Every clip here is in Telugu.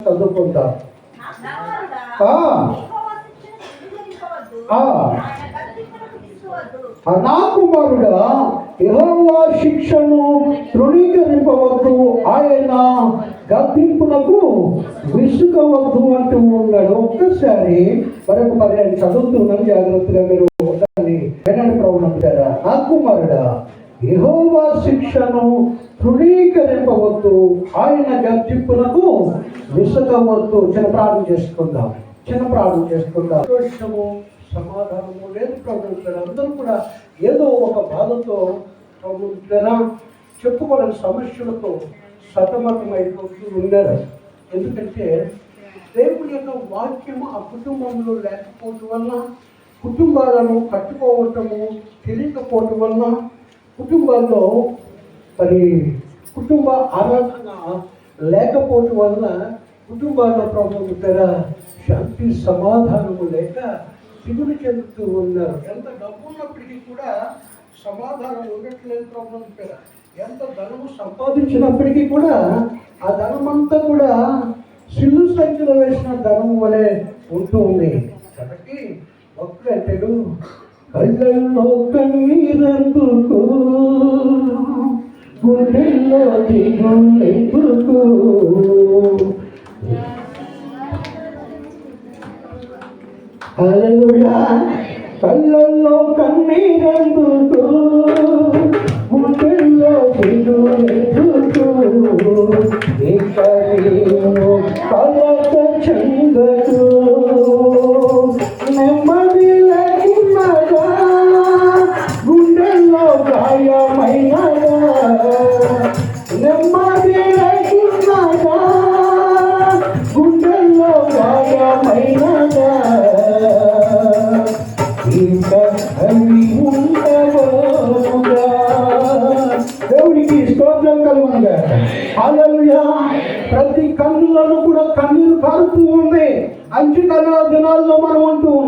చదువుకుంటాం. నా కుమారుడా యెహోవా శిక్షను తృణీకరింపవద్దు. ఆయన గద్దింపునకు విసుగవద్దు అంటూ ఉన్నాడు. ఒక్కసారి మరొక పర్యాయం చదువుతున్నాం జాగ్రత్తగా మీరు దాన్ని వినండి ప్రభు అంటారా నా కుమారుడా. యహోవా శిక్షను తృణీకరింపవద్దు. ఆయన గద్దింపునకు విసుగవద్దు. చిన్న ప్రార్థన చేసుకుందాం. చిన్న ప్రార్థన చేసుకుందాం. సంతోషము సమాధానము లేదు ప్రభుత్వం అందరూ కూడా ఏదో ఒక బాధతో ప్రభుత్వం చెప్పుకోలేని సమస్యలతో సతమతమైపోతూ ఉన్నారు. ఎందుకంటే దేవుని యొక్క వాక్యము ఆ కుటుంబంలో లేకపోవటం వల్ల కుటుంబాలను కట్టుకోవటము తెలియకపోవటం వల్ల కుటుంబాల్లో మరి కుటుంబ ఆరాధన లేకపోవటం వల్ల కుటుంబాల్లో ప్రభుత్వ శాంతి సమాధానము లేక దిగులు చెందుతూ ఉన్నారు. ఎంత డబ్బు ఉన్నప్పటికీ కూడా సమాధానం ఉండట్లేదు ప్రభుత్వ ఎంత ధనము సంపాదించినప్పటికీ కూడా ఆ ధనం అంతా కూడా సిల్లు సంఖ్యలో వేసిన ధనం వలె ఉంటూ ఉంది. కాబట్టి భక్తులు అంటాడు కళ్ళల్లో కన్నీరెందుకు గుండెల్లో దిగులెందుకు హల్లెలూయా. కళ్ళల్లో కన్నీరెందుకు గుండెల్లో దిగులెందుకు ఇక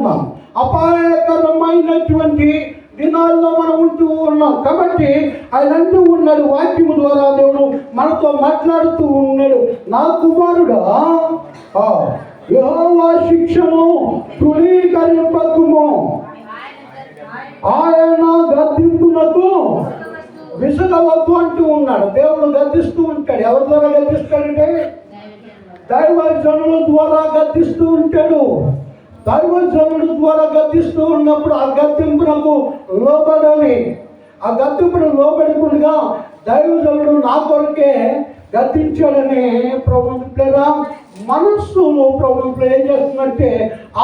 ఉన్నాం. అపాయకరమైనటువంటి దినాల్లో మనం ఉంటూ ఉన్నాం. కాబట్టి ఆయన అంటూ ఉన్నాడు వాక్యము ద్వారా దేవుడు మనతో మాట్లాడుతూ ఉన్నాడు. నా కుమారుడా ఆ, శిక్షను తృణీకరింపకుము. ఆయన గద్దింపునకు విసగవద్దు అంటూ ఉన్నాడు. దేవుడు గద్దిస్తూ ఉంటాడు. ఎవరి ద్వారా గద్దిస్తాడంటే? దైవజనుల ద్వారా గద్దిస్తూ ఉంటాడు. దైవజనుడు ద్వారా గద్దిస్తూ ఉన్నప్పుడు ఆ గద్దింపునకు లోబడాలి ఆ గద్దింపును లోబడకుండా దైవజనుడు నా కొరకే గద్దించాడని ప్రభుత్వ మనస్సును ప్రభుత్వం ఏం చేస్తుందంటే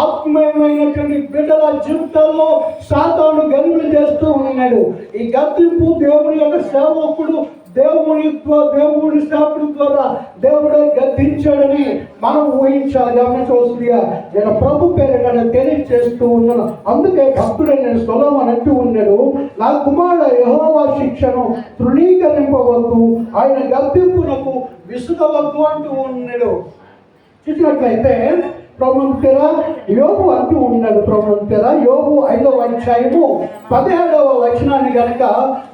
ఆత్మీయమైనటువంటి బిడ్డల జీవితాల్లో సాతాను గనులు చేస్తూ ఉన్నాడు. ఈ గద్దింపు దేవుని యొక్క సేవకుడు దేవుని దేవుడి దేవుని ద్వారా దేవుడే గద్దించాడని మనం ఊహించాలి. గమనించవలసిందిగా నేను ప్రభు పేరు తెలియజేస్తూ ఉన్నాను. అందుకే భక్తుడే నేను స్వలం అని అంటూ ఉన్నాడు నా కుమారుడు యహోవా శిక్షను తృణీకరింపవద్దు ఆయన గద్దింపునకు విసుగవద్దు అంటూ ఉన్నాడు. చూసినట్లయితే ప్రభుత్వ యోగు అంటూ ఉన్నాడు ప్రభుత్వ యోగు ఐదవ అధ్యాయము పదిహేడవ వచనాన్ని కనుక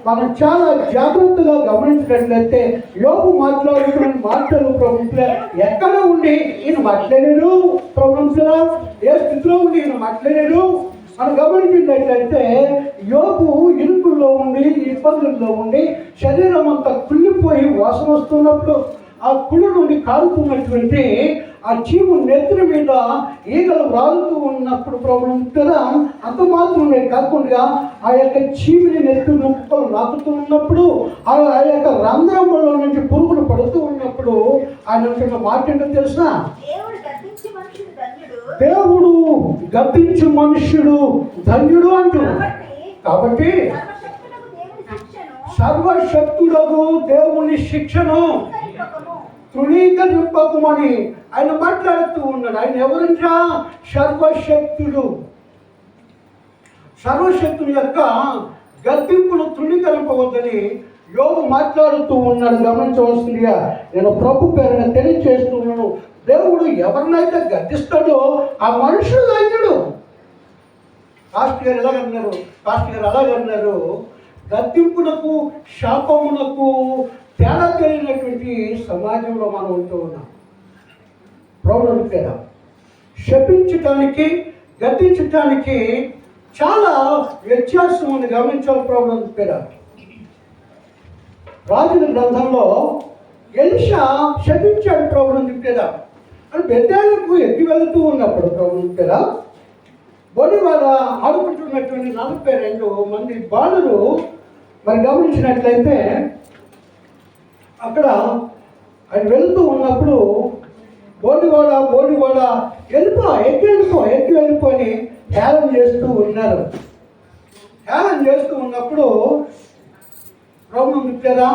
మనం చాలా జాగ్రత్తగా గమనించినట్లయితే యోగు మాట్లాడుతున్న మాటలు ప్రభుత్వ ఎక్కడ ఉండి ఈయన మాట్లాడాడు ప్రభుత్వ ఏ స్థితిలో ఉండి ఈయన మాట్లాడాడు? మనం గమనించినట్లయితే యోగు ఇరుకుల్లో ఉండి ఇబ్బందుల్లో ఉండి శరీరం అంతా కుళ్ళిపోయి వాసన వస్తున్నప్పుడు ఆ కుళ్ళు నుండి కారుతున్నటువంటి ఆ చీము నెత్తుల మీద ఈగలు రాలుతూ ఉన్నప్పుడు ప్రాబ్లం కదా అంత మాత్రమే కాకుండా ఆ యొక్క చీమిని నెత్తి ముక్కలు నాకుతూ ఉన్నప్పుడు ఆ యొక్క రంధ్రంలో నుంచి పురుగులు పడుతూ ఉన్నప్పుడు ఆయన అంటున్న మాట ఏంటో తెలుసా? దేవుడు గద్దించు మనుష్యుడు ధన్యుడు. అంటూ. కాబట్టి సర్వశక్తులకు దేవుని శిక్షను సర్వశక్తుడగు దేవుని శిక్షను స్వీకరింపకము. తృణీకరింపకమని ఆయన మాట్లాడుతూ ఉన్నాడు. ఆయన ఎవరంట సర్వశక్తుడు. సర్వశక్తుని యొక్క గద్దింపును తృణీకరింపవద్దని యోగు మాట్లాడుతూ ఉన్నాడు. గమనించవలసిందిగా నేను ప్రభు పేరున తెలియచేస్తున్నాను దేవుడు ఎవరినైతే గద్దిస్తాడో ఆ మనుషుడు ధన్యుడు పాస్టర్ గారు ఎలాగన్నారు పాస్టర్ గారు అలాగన్నారు గద్దింపునకు శాపమునకు తేడా తెలియనటువంటి సమాజంలో మనం ఉంటూ ఉన్నాం. ప్రభుత్వం తేడా శపించటానికి గద్దించటానికి చాలా వ్యత్యాసం ఉంది. గమనించాలి ప్రభుత్వం తేడా రాజుల గ్రంథంలో ఎలిషా శపించాడు ప్రభుత్వం చెప్పేదా అని బెద్దాలకు ఎక్కి వెళుతూ ఉన్నప్పుడు ప్రభుత్వం చెప్పేదా బొడి వాళ్ళ ఆడుకుంటున్నటువంటి నలభై రెండు మంది బాలులు మరి గమనించినట్లయితే అక్కడ ఆయన వెళ్తూ ఉన్నప్పుడు బోడివాడ బోడివాడ వెళ్ళిపో ఎక్కి వెళ్ళిపో ఎక్కి వెళ్ళిపో అని హేళన చేస్తూ ఉన్నారు. హేళన చేస్తూ ఉన్నప్పుడు ప్రభు మిత్రరా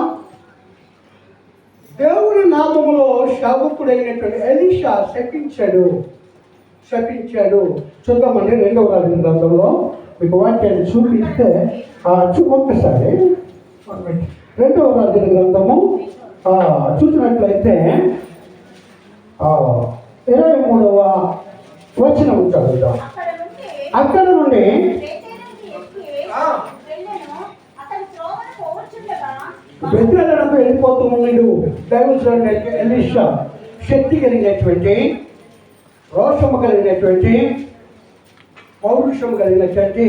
దేవుని నామములో శావకుడైనటువంటి ఎలీషా శపించాడు శపించాడు. చూద్దామండి రెండవ రాజు గ్రంథంలో మీకు వాక్యాన్ని చూపిస్తే ఆ, ఒక్కసారి రెండవ రాజు గ్రంథము చూసినట్లయితే ఇరవై మూడవ వచనం చదువుతాం అక్కడ నుండి అక్కడ నుండి బేతేలుకి ఎక్కి ఆ. వెళ్ళెను. అతడు త్రోవను పోవచ్చుండగా బెత్తలకు వెళ్ళిపోతూ ఉన్నాడు ఎలీషా శక్తి కలిగినటువంటి రోషము కలిగినటువంటి పౌరుషము కలిగినటువంటి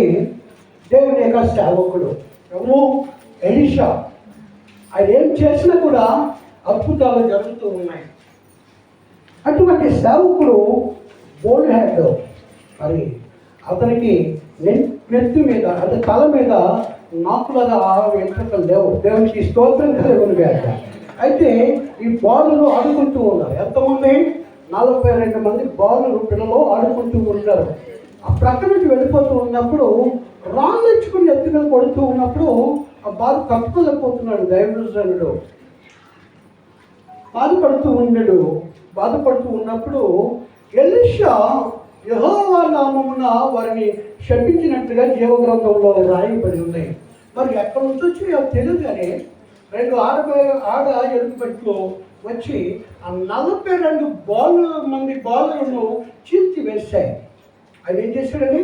దేవుని యొక్క సేవకుడు ఎలీషా ఆయన ఏం చేసినా కూడా అద్భుతాలు జరుగుతూ ఉన్నాయి. అటువంటి సేవకుడు బోల్డ్ హ్యాండ్ మరి అతనికి నెత్తి మీద అంటే తల మీద నాకులుగా వెంట్రుకలు లేవు. దేవునికి స్తోత్రం కలుగును గాక అయితే ఈ బాలులు ఆడుకుంటూ ఉన్నారు. ఎంతమంది? నలభై రెండు మంది బాలులు పిల్లలు ఆడుకుంటూ ఉంటారు ఆ ప్రక్క నుంచి వెళ్ళిపోతూ ఉన్నప్పుడు రాళ్ళు ఎత్తుకుని ఎత్తి కొడుతూ ఉన్నప్పుడు ఆ బాలు తప్పుకోలేకపోతున్నాడు దైవజనుడు బాధపడుతూ ఉన్నాడు బాధపడుతూ ఉన్నప్పుడు ఎలిషా యహోవా నామమున వారిని శపించినట్లుగా జీవగ్రంథంలో రాయబడి ఉన్నాయి మరి ఎక్కడ నుంచి వచ్చి తెలియదు కానీ రెండు ఆడపై ఆడ ఎలుగుబట్లు వచ్చి ఆ నలభై రెండు బాలు మంది బాలులను చీల్చి వేశాయి. అది ఏం చేశాడని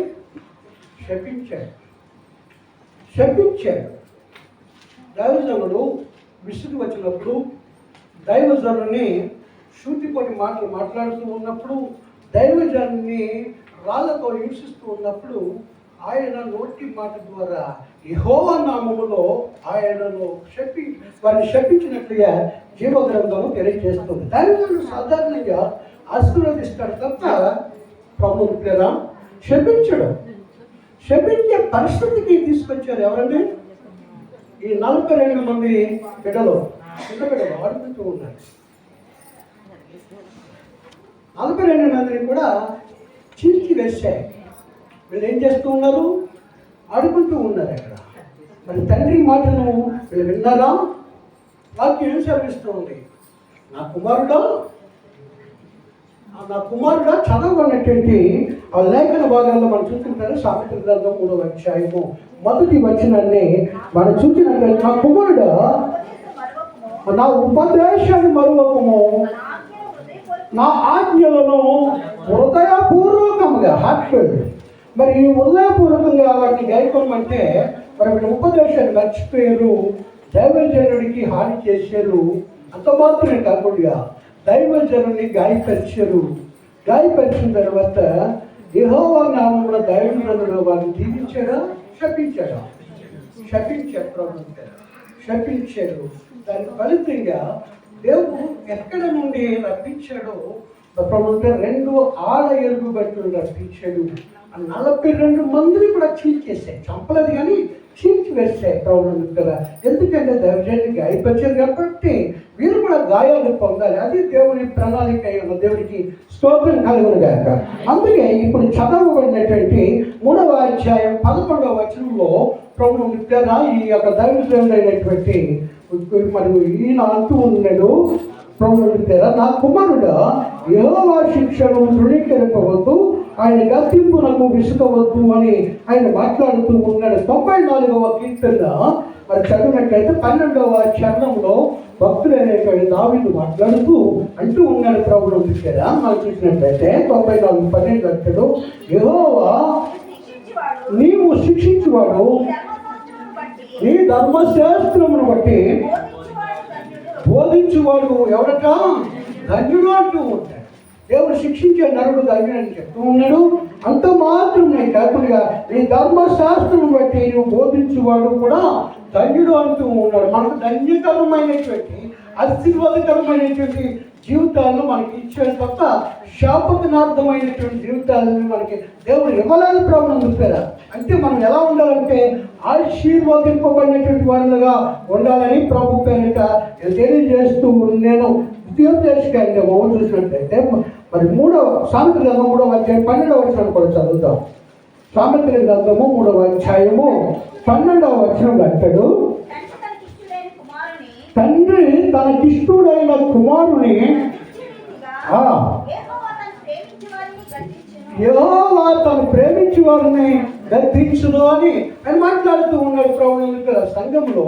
శపించాడు. శపించాడు. దైవజనుడు విసుగు వచ్చినప్పుడు దైవజనుని శూటిపోటి మాటలు మాట్లాడుతూ ఉన్నప్పుడు దైవజనుని రాళ్ళతో హింసిస్తూ ఉన్నప్పుడు ఆయన నోటి మాట ద్వారా యెహోవా నామములో ఆయనను శపి వారిని శపించినట్లుగా జీవగ్రంథము తెలియజేస్తుంది. దైవజనుడు సాధారణంగా ఆశీర్వదిస్తాడు తప్ప ప్రభు లేదా శపించడు. శపించే పరిస్థితికి తీసుకొచ్చారు ఎవరండి? ఈ నలభై రెండు మంది బిడ్డలు చిన్న బిడ్డలు ఆడుకుంటూ ఉన్నారు. నలభై రెండు మందిని కూడా చీల్చి వేశాయి. వీళ్ళు ఏం చేస్తూ ఉన్నారు? ఆడుకుంటూ ఉన్నారు అక్కడ. మరి తండ్రి మాటను వీళ్ళు విన్నారా? వాక్యం ఏం సెలవిస్తూ ఉంది? నా కుమారుడు నా కుమారుడు చదవనటువంటి ఆ లేఖన భాగాల్లో మనం చూస్తుంటారు సామెత గ్రంథం మూడో అధ్యాయము మొదటి వచ్చినన్ని మనం చూసినట్లయితే నా కుమారుడు నా ఉపదేశాన్ని మరువకము. నా ఆజ్ఞలను హృదయపూర్వకంగా హార్ట్ఫుల్ మరి ఈ హృదయపూర్వకంగా వాటిని గైకోమంటే మరి వీళ్ళ ఉపదేశాన్ని మర్చిపోయారు. దైవజనుడికి హాని చేశారు. అంత మాత్రమే కాకుండా దైవజనుడిని గాయపరిచారు. గాయపరిచిన తర్వాత యెహోవా నామంలో దైవజనుడు వారిని దీవించాడా శపించాడా శపించారు ప్రభు శపించారు. దాని ఫలితంగా దేవుడు ఎక్కడ నుండి రప్పించాడో ప్రభుత్వం రెండు ఆడ ఎలుగు బట్టలు రప్పించాడు. ఆ నలభై రెండు మందిని కూడా చీల్చేసాయి చంపలేదు కానీ చీల్చి వేస్తే ప్రాబ్లం కదా. ఎందుకంటే దైవజాన్ని అయిపోయారు కాబట్టి వీరు కూడా గాయాలు పొందాలి. అది దేవుని ప్రణాళిక అయి ఉన్న దేవుడికి స్తోత్రం కలుగును గాక. అందుకే ఇప్పుడు చదవబడినటువంటి మూడవ అధ్యాయం పదకొండవ వచనంలో ప్రభు మిత్రరా ఈ యొక్క దైవజనుడైనటువంటి మరియు ఈయన అంటూ ఉన్నాడు ప్రభు మిత్రరా నా కుమారుడు ఏవో శిక్షను ధృవీకరింపవద్దు ఆయన గతింపునకు విసుకవద్దు అని ఆయన మాట్లాడుతూ ఉన్నాడు. తొంభై నాలుగవ కీర్తన మరి చదివినట్లయితే పన్నెండవ చరణంలో భక్తులైనటువంటి దావిదు మాట్లాడుతూ అంటూ ఉన్నాడు ప్రభుత్వం కదా మనం చూసినట్లయితే తొంభై నాలుగు పన్నెండు అంటాడు యెహోవా నీవు శిక్షించువాడు. నీ ధర్మశాస్త్రమును బట్టి బోధించువాడు ఎవరట? ధన్యుడు అంటూ దేవుడు శిక్షించే నరుడు తగినని చెప్తూ ఉన్నాడు. అంత మాత్రం నేను కాకుండా ఈ ధర్మశాస్త్రం బట్టి నువ్వు బోధించేవాడు కూడా ధన్యుడు అంటూ ఉన్నాడు. మనకు ధన్యకరమైనటువంటి ఆశీర్వాదకరమైనటువంటి జీవితాలను మనకి ఇచ్చాడు తప్ప శాపకనార్థమైనటువంటి జీవితాలను మనకి దేవుడు ఇవ్వలేని ప్రభుత్వం చెప్పారా అంటే మనం ఎలా ఉండాలంటే ఆశీర్వదింపబడినటువంటి వారిగా ఉండాలని ప్రభు పేరిట తెలియజేస్తూ నేను ఉద్యోగేషకాండము చూసినట్లయితే మరి మూడవ సామెతల గ్రంథం మూడవ అధ్యాయం పన్నెండవ వచనం కూడా చదువుతాం. సామెతల గ్రంథము మూడవ అధ్యాయము పన్నెండవ వచనం అంటాడు. తండ్రి తన కిష్టుడైన కుమారుని తను ప్రేమించి వారిని గద్దించును అని అని మాట్లాడుతూ ఉన్నాడు ప్రభు. సంఘంలో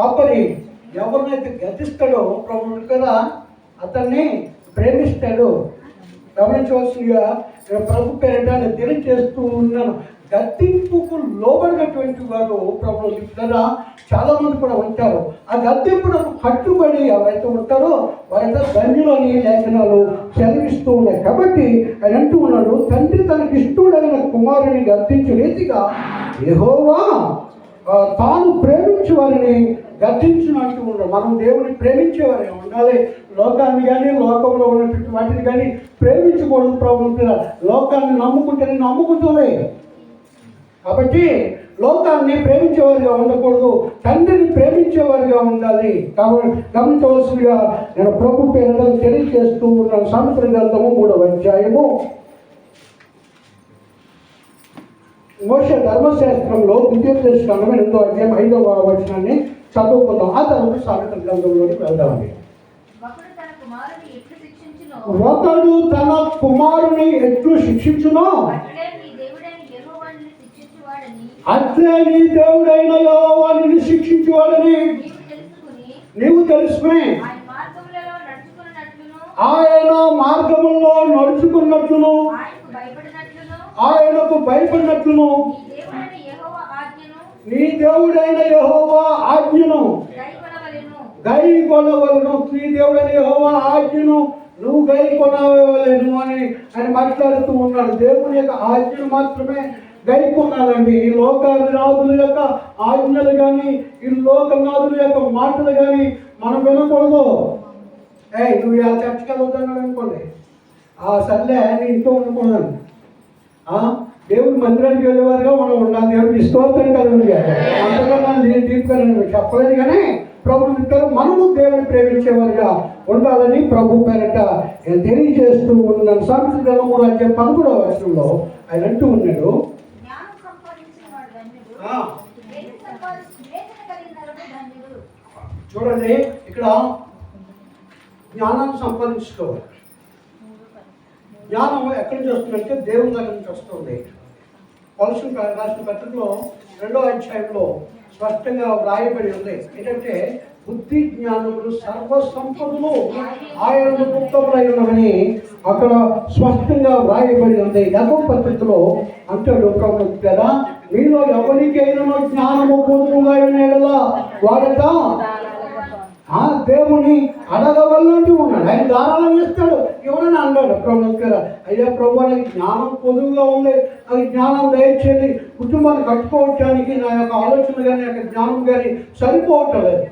ఆపరి ఎవరినైతే గతిస్తాడో ప్రభు కదా అతన్ని ప్రేమిస్తాడు. గమనించవలసిందిగా నేను ప్రభు పేరిట తెలియజేస్తూ ఉన్నాను. గద్దెంపుకు లోబడినటువంటి వారు ప్రభు చాలా చాలామంది కూడా ఉంటారు. ఆ గద్దెంపుడు కట్టుబడి ఎవరైతే ఉంటారో వారైతే ధన్యులని లేఖనాలు చదివిస్తూ ఉన్నాయి కాబట్టి ఆయన అంటూ ఉన్నాడు తండ్రి తనకి ఇష్టడైన కుమారుని గర్తించే రీతిగా ఏహోవా తాను ప్రేమించే వారిని గద్దించినట్టు ఉన్నాడు మనం దేవుని ప్రేమించేవారే ఉండాలి లోకాన్ని కానీ లోకంలో ఉన్నటువంటి వాటిని కానీ ప్రేమించకూడదు ప్రభుత్వ లోకాన్ని నమ్ముకుంటే నమ్ముకుంటుంది కాబట్టి లోకాన్ని ప్రేమించేవారిగా ఉండకూడదు. తండ్రిని ప్రేమించేవారిగా ఉండాలి. కాబట్టి గమనించవలసిందిగా నేను ప్రభు పేరు తెలియజేస్తూ ఉన్నాను. సముద్ర గ్రంథము మూడవ అధ్యాయము. మోష ధర్మశాస్త్రంలో ద్వితీయోపదేశకాండం ఎనిమిదో అధ్యాయం ఐదవ వచనాన్ని చదువుకుందాం ఆ తర్వాత సామెతల గ్రంథంలోకి వెళ్దామండి. ఒకడు తన కుమారుని ఎట్లు శిక్షించునో, అట్లే నీ దేవుడైన యెహోవాను శిక్షించువాడని నీవు తెలుసుకుని ఆయన మార్గములో నడుచుకున్నట్లును ఆయనకు భయపడినట్లును ఆయనకు భయపడినట్లును నీ దేవుడైన యెహోవా ఆజ్ఞను నీ దేవుడైన యెహోవా ఆజ్ఞను. గై కొనవలను నీ దేవుడైన యెహోవా ఆజ్ఞను నువ్వు గై కొనవలేను అని ఆయన మాట్లాడుతూ ఉన్నాడు. దేవుని యొక్క ఆజ్ఞను మాత్రమే గై కొనాలండి ఈ లోకనాథుల యొక్క ఆజ్ఞలు కానీ ఈ లోకనాథుల యొక్క మాటలు కానీ మనం వినకూడదు. ఏ నువ్వు ఇలా చర్చకి వెళ్తున్నాడు అనుకోండి. ఆ సర్లే నీ ఇంట్లో ఉండకూడదు దేవుడి మందిరానికి వెళ్ళేవారుగా మనం ఉండాలి దేవుడికి స్తోత్రం కదండి అంతకన్నా నేను నేను చెప్పలేదు కానీ ప్రభు ఇద్దరు మనము దేవుని ప్రేమించేవారుగా ఉండాలని ప్రభు పేరట తెలియజేస్తూ ఉన్నాను. సామెత గ్రంథం మూడు అధ్యాయం పదమూడవ వర్షంలో ఆయన అంటూ ఉన్నాడు. చూడండి ఇక్కడ జ్ఞానాన్ని సంపాదించుకోవాలి. జ్ఞానం ఎక్కడి నుంచి వస్తుందంటే దేవుని దగ్గర నుంచి వస్తుంది. పలుసు రాసిన పత్రికలో రెండో అధ్యాయంలో స్పష్టంగా వ్రాయబడి ఉంది. ఏంటంటే బుద్ధి జ్ఞానములు సర్వ సంపదలు ఆయన గుప్తములై ఉన్నవని అక్కడ స్పష్టంగా వ్రాయబడి ఉంది. యగో పత్రికలో అంటాడు ఒక కదా మీలో ఎవరికైనా జ్ఞానము పొందుగా ఉన్నాయలా వాడట ఆ దేవుని అడగవల్లంటూ ఉన్నాడు. ఆయన దారాలను ఇస్తాడు ఎవరైనా అన్నాడు ప్రభు గారు అయ్యా ప్రభు జ్ఞానం పొదువుగా ఉండే నాకు జ్ఞానం దయచేది కుటుంబాన్ని కట్టుకోవటానికి నా యొక్క ఆలోచన కానీ నా యొక్క జ్ఞానం కానీ సరిపోవటం లేదు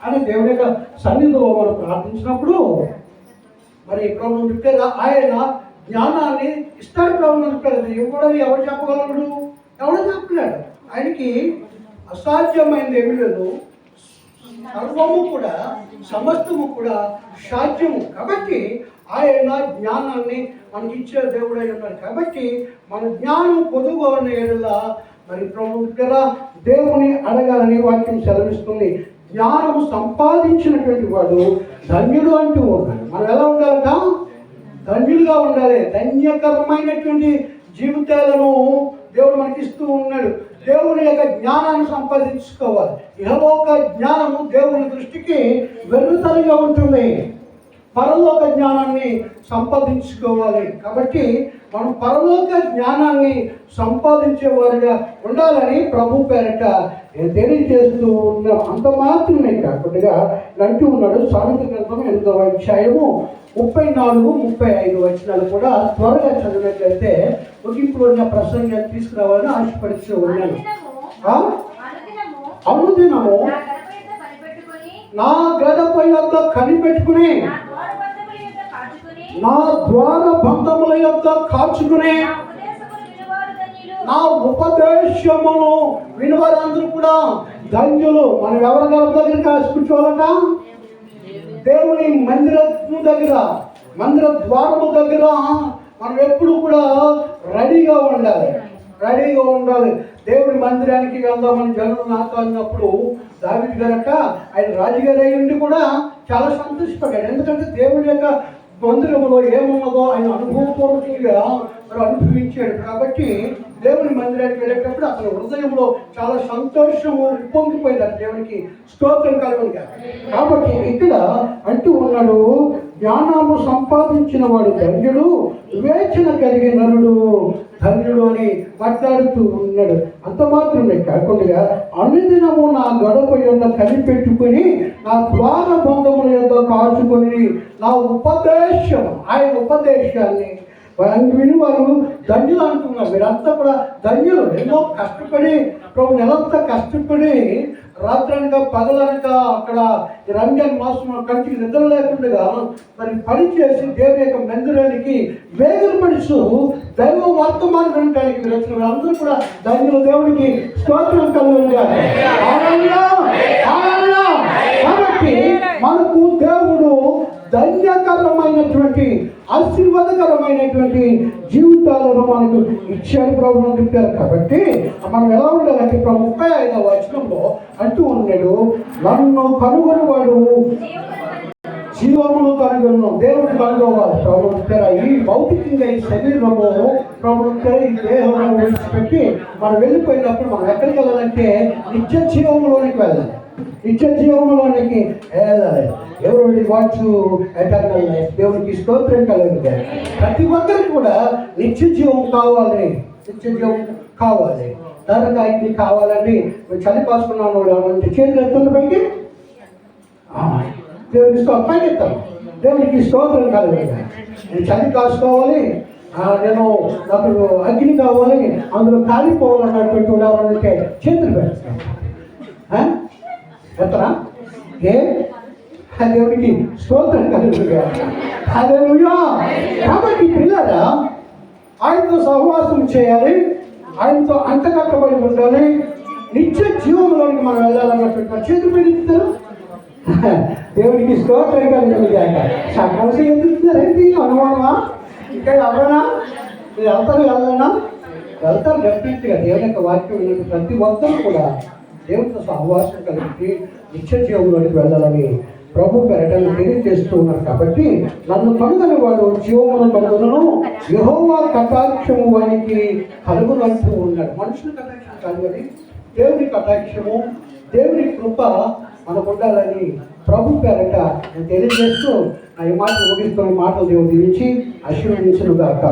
అని దేవుని యొక్క సన్నిధిలో మనం ప్రార్థించినప్పుడు మరి ప్రభు చెప్పారు ఆయన జ్ఞానాన్ని ఇస్తాడు ప్రభు చెప్పారు ఇవ్వడం ఎవరు చెప్పగలడు? ఎవడు చెప్పలేడు. ఆయనకి అసాధ్యమైనది ఏమీ లేదు. సర్వము కూడా సమస్తము కూడా సాధ్యము. కాబట్టి ఆయన జ్ఞానాన్ని మనకి ఇచ్చే దేవుడై ఉన్నాడు. కాబట్టి మన జ్ఞానం పొదుగు ఉన్న ఏడలా మరి ప్రభు దేవుని అడగాలని వాక్యం సెలవిస్తుంది. జ్ఞానం సంపాదించినటువంటి వాడు ధన్యుడు అంటూ ఉన్నాడు మనం ఎలా ఉండాలట? ధన్యులుగా ఉండాలి. ధన్యకరమైనటువంటి జీవితాలను దేవుడు మనకి ఇస్తూ ఉన్నాడు. దేవుని యొక్క జ్ఞానాన్ని సంపాదించుకోవాలి. ఇహలోక జ్ఞానము దేవుని దృష్టికి వెన్నుతలుగా ఉంటుంది. పరలోక జ్ఞానాన్ని సంపాదించుకోవాలి. కాబట్టి మనం పరలోక జ్ఞానాన్ని సంపాదించేవారుగా ఉండాలని ప్రభు పేరట తెలియజేస్తూ ఉన్నాం. అంత మాత్రమే కాకుండా అంటూ ఉన్నాడు. సామెత గ్రంథం ఎనిమిదవ అధ్యాయము ముప్పై నాలుగు ముప్పై ఐదు వచనాలు కూడా త్వరగా చదివినట్లయితే ముగింపులో ఉన్న ప్రసంగాన్ని తీసుకురావాలని ఆశపడుతూ ఉన్నాను. అనుదినము నా గడప యొద్ద కనిపెట్టుకొని నా గడప యొక్క కనిపెట్టుకుని నా ద్వారబంధముల యొద్ద కాచుకొని నా ద్వార బంధముల యొక్క కాచుకునే నా ఉపదేశమును వినవారందరూ కూడా ధన్యులు. మనం ఎవరి దగ్గర కాసి కూర్చోవాలట? దేవుని మందిరము దగ్గర మందిర ద్వారము దగ్గర మనం ఎప్పుడు కూడా రెడీగా ఉండాలి. రెడీగా ఉండాలి. దేవుని మందిరానికి వెళ్దామని జనులు నాకు అన్నప్పుడు దావిది గనక ఆయన రాజుగారు అయి ఉండి కూడా చాలా సంతోషపడ్డాడు. ఎందుకంటే దేవుని యొక్క మందిరంలో ఏమున్నదో ఆయన అనుభవపూర్వకంగా మరి అనుభవించాడు. కాబట్టి దేవుని మందిరానికి వెళ్ళేటప్పుడు అతని హృదయంలో చాలా సంతోషము ఉప్పొంగిపోయింది అతని దేవునికి స్తోత్రం కలుగునిగా. కాబట్టి ఇక్కడ అంటూ ఉన్నాడు జ్ఞానము సంపాదించిన వాడు ధన్యుడు వివేచన కలిగిన నరుడు. ధన్యుడు అని మాట్లాడుతూ ఉన్నాడు. అంత మాత్రమే కాకుండా అనుదినము నా గడప యొక్క కనిపెట్టుకుని నా ద్వార బంధముల యొక్క కాచుకొని నా ఉపదేశం ఆయన ఉపదేశాన్ని విని వారు ధన్యులు అంటున్నారు మీరంతా కూడా ధన్యులు. ఎన్నో కష్టపడి ప్రభు నెలంతా కష్టపడి రాత్రనక పగలనక అక్కడ రంజాన్ మాసం కంటికి నిద్ర లేకుండా మరి పని చేసి దేవుని యొక్క మందిరానికి వేగం పడుచు దైవ వర్తమానం వినడానికి మీరు వచ్చిన అందరూ కూడా ధన్యులు దేవునికి స్తోత్రం కలుగుతారు కాబట్టి మనకు దేవుడు ధన్యకరమైనటువంటి ఆశీర్వాదకరమైనటువంటి జీవితాలను మనకు ఇచ్చాడు ప్రభు అని చెప్పారు. కాబట్టి మనం ఎలా ఉండాలంటే ఇప్పుడు ముప్పై ఐదవ వచనంలో అంటూ ఉన్నాడు నన్ను కనుగొనివాడు జీవమును కనుగొను దేవుడు కనుగోవాలి ప్రభుత్వ తెర ఈ భౌతికంగా ఈ శరీరము ప్రభుత్వ తెర ఈ దేహము విడిచిపెట్టి మనం వెళ్ళిపోయినప్పుడు మనం ఎక్కడికి వెళ్ళాలంటే నిత్య జీవంలోనికి వెళ్ళాలి. నిత్య జీవములోనికి వెళ్ళాలి ఎవరు వాచ్ ఎటర్నల్ లైఫ్ దేవునికి స్తోత్రం కలగదు ప్రతి ఒక్కరికి కూడా నిత్య జీవం కావాలి నిత్య జీవం కావాలి. ధరగా ఇది కావాలని చలి పాసుకున్నాను అంటే చేతులు ఎత్తుంది పైకి? ఆ, దేవునికి స్తోత్రం. పైకి ఎత్తాను దేవునికి స్తోత్రం కలగదు నేను చలి కాసుకోవాలి నేను నాకు అగ్ని కావాలి. అందులో కాలిపోవాలన్నటువంటి వాడు చేతులు పెడతాను చెప్తారా ఏ? దేవునికి స్తోత్రం కలుగుగా హల్లెలూయా. కాబట్టి పిల్లరా ఆయనతో సహవాసం చేయాలి. ఆయనతో అంతకట్టబడి ఉండాలి. నిత్య జీవంలోనికి మనం వెళ్ళాలన్నటువంటి మన చేతులు పెడుతున్నారు దేవునికి స్తోత్రం కలుగుగాక సకాలం ఎందుకున్నారేంటి అనుమానమా? ఇక్కడ ఎవరైనా మీరు వెళ్తారు వెళ్ళనా వెళ్తారు డెఫినెట్గా దేవుని యొక్క వాక్యం ప్రతి ఒక్కరు కూడా. దేవునితో సహవాసం కలిగి నిత్య జీవంలోనికి వెళ్ళాలని ప్రభు పెరటను తెలియజేస్తూ ఉన్నారు కాబట్టి నన్ను కనుగొని వాడు జీవమును కనుగొనను యహోవా కటాక్షము వానికి కలుగునంటూ ఉన్నాడు. మనుషుల కటాక్షం కలుగని దేవుని కటాక్షము దేవుని కృప మనకు ఉండాలని ప్రభు పేరట నేను తెలియజేస్తూ ఆ ఈ మాటలు ముగిస్తున్న మాటలు దేవుడు దీవించి ఆశీర్వదించును గాక